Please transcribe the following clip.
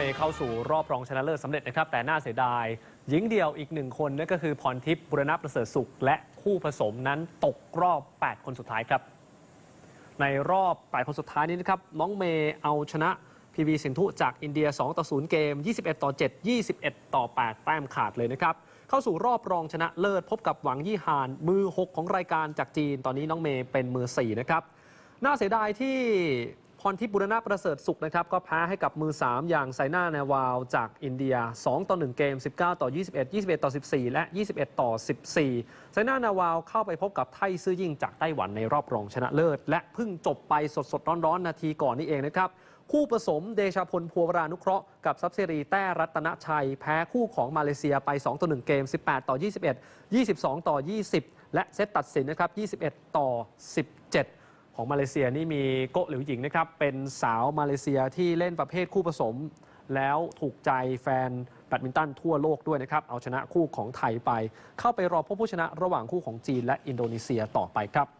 เมย์เข้าสู่รอบรองชนะเลิศสำเร็จนะครับ แต่น่าเสียดาย หญิงเดียวอีกหนึ่งคนนั่นก็คือพรทิพย์บุรณประเสริฐสุข และคู่ผสมนั้นตกรอบ 8 คนสุดท้ายครับ ในรอบ 8 คนสุดท้ายนี้นะครับ น้องเมย์เอาชนะพีวีสินธุจากอินเดีย 2 ต่อ 0 เกม 21 ต่อ 7 21 ต่อ 8 แต้มขาดเลยนะครับ เข้าสู่รอบรองชนะเลิศพบกับหวังยี่หานมือ 6 ของรายการจากจีน ตอนนี้น้องเมย์เป็นมือ 4 นะครับ น่าเสียดายที่ พรทิพย์บุรณะประเสริฐสุขนะครับก็แพ้ให้กับมือ 3 อย่างไซน่าแนวาวจากอินเดีย 2 ต่อ 1 เกม 19 ต่อ 21 21 ต่อ 14 และ 21 ต่อ 14 ไซน่าแนวาวเข้าไปพบกับไทซื่อยิ่งจากไต้หวันในรอบรองชนะเลิศ และเพิ่งจบไปสดๆร้อนๆ นาทีก่อนนี่เองนะครับคู่ผสมเดชาพลพัววรานุเคราะห์กับซับเซรีแต้รัตนชัย แพ้คู่ของมาเลเซียไป2ต่อ1เกม 18 ต่อ 21 22 ต่อ 20 และเซตตัดสินนะครับ 21 ต่อ 17 ของมาเลเซียนี่มีโกะหลิวหญิงนะครับ เป็นสาวมาเลเซียที่เล่นประเภทคู่ผสม แล้วถูกใจแฟนแบดมินตันทั่วโลกด้วยนะครับ เอาชนะคู่ของไทยไป เข้าไปรอพบผู้ชนะระหว่างคู่ของจีนและอินโดนีเซียต่อไปครับ